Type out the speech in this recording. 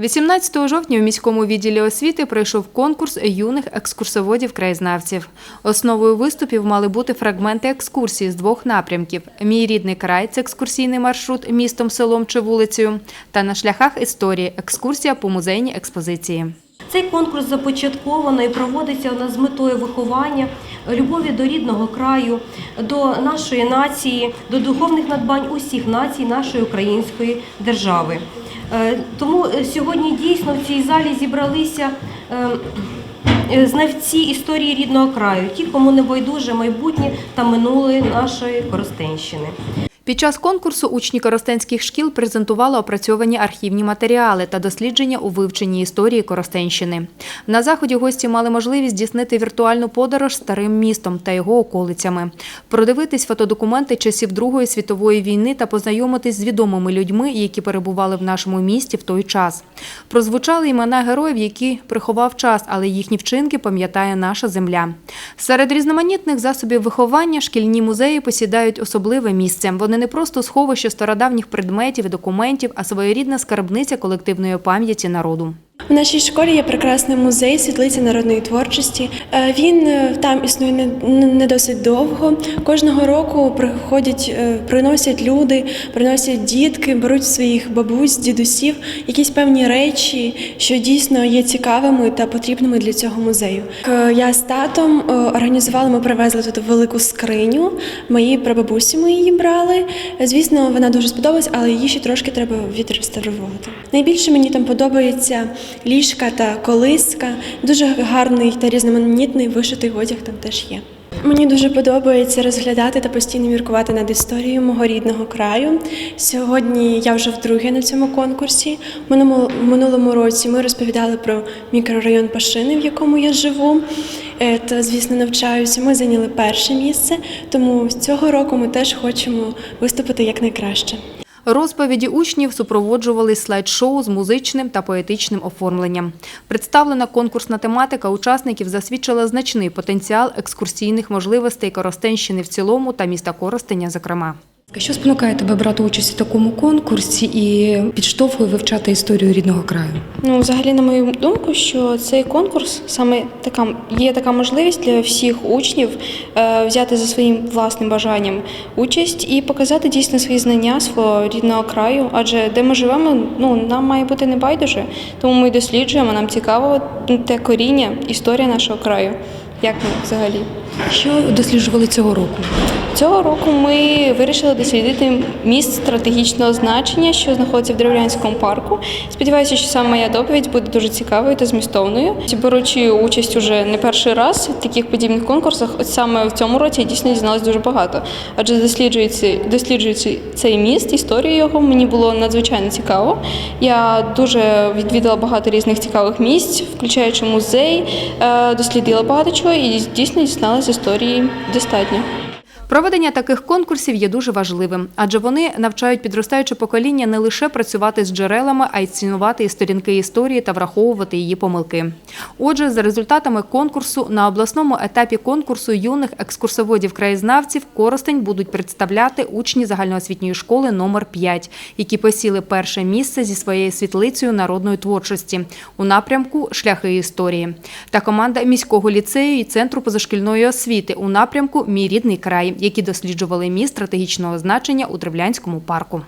18 жовтня в міському відділі освіти пройшов конкурс юних екскурсоводів-краєзнавців. Основою виступів мали бути фрагменти екскурсії з двох напрямків: Мій рідний край це екскурсійний маршрут містом, селом чи вулицею, та на шляхах історії екскурсія по музейній експозиції. Цей конкурс започатковано і проводиться з метою виховання, любові до рідного краю, до нашої нації, до духовних надбань усіх націй нашої української держави. Е, Тому е, сьогодні дійсно в цій залі зібралися е, е, знавці історії рідного краю, ті, кому не байдуже майбутнє та минуле нашої Коростенщини. Під час конкурсу учні коростенських шкіл презентували опрацьовані архівні матеріали та дослідження у вивченні історії Коростенщини. На заході гості мали можливість здійснити віртуальну подорож старим містом та його околицями, продивитись фотодокументи часів Другої світової війни та познайомитись з відомими людьми, які перебували в нашому місті в той час. Прозвучали імена героїв, які приховав час, але їхні вчинки пам'ятає наша земля. Серед різноманітних засобів виховання шкільні музеї посідають особливе місце. Вони не просто сховище стародавніх предметів і документів, а своєрідна скарбниця колективної пам'яті народу. У нашій школі є прекрасний музей світлиця народної творчості. Е, Він е, там існує не, досить довго. Кожного року приходять, е, приносять люди, приносять дітки, беруть своїх бабусь, дідусів, якісь певні речі, що дійсно є цікавими та потрібними для цього музею. Я з татом організували, ми привезли тут велику скриню. Мої прабабусі ми її брали. Звісно, вона дуже сподобалась, але її ще трошки треба відреставрувати. Найбільше мені там подобається ліжка та колиска. Дуже гарний та різноманітний вишитий одяг там теж є. Мені дуже подобається розглядати та постійно міркувати над історією мого рідного краю. Сьогодні я вже вдруге на цьому конкурсі. Минулому, минулому році ми розповідали про мікрорайон Пашини, в якому я живу. е, Та, звісно, навчаюся. Ми зайняли перше місце, тому цього року ми теж хочемо виступити якнайкраще. Розповіді учнів супроводжували слайд-шоу з музичним та поетичним оформленням. Представлена конкурсна тематика учасників засвідчила значний потенціал екскурсійних можливостей Коростенщини в цілому та міста Коростеня, зокрема. Що спонукає тебе брати участь у такому конкурсі і підштовхує вивчати історію рідного краю? Ну, взагалі, на мою думку, що цей конкурс саме така є така можливість для всіх учнів е, взяти за своїм власним бажанням участь і показати дійсно свої знання свого рідного краю. Адже де ми живемо, ну нам має бути не байдуже. Тому ми досліджуємо. Нам цікаво те коріння, історія нашого краю. Як ми взагалі? Що досліджували цього року? Цього року ми вирішили дослідити міст стратегічного значення, що знаходиться в Древлянському парку. Сподіваюся, що саме моя доповідь буде дуже цікавою та змістовною. Беручи участь уже не перший раз в таких подібних конкурсах, от саме в цьому році я дійсно дізналась дуже багато. Адже досліджуючи, досліджуючи цей міст, історію його, мені було надзвичайно цікаво. Я дуже відвідала багато різних цікавих місць, включаючи музей, е, дослідила багато чого і дійсно дізналася історії достатньо. Проведення таких конкурсів є дуже важливим, адже вони навчають підростаюче покоління не лише працювати з джерелами, а й цінувати сторінки історії та враховувати її помилки. Отже, за результатами конкурсу на обласному етапі конкурсу юних екскурсоводів-краєзнавців Коростень будуть представляти учні загальноосвітньої школи номер 5 які посіли перше місце зі своєю світлицею народної творчості у напрямку Шляхи історії та команда міського ліцею і центру позашкільної освіти у напрямку Мій рідний край, які досліджували міст стратегічного значення у Древлянському парку.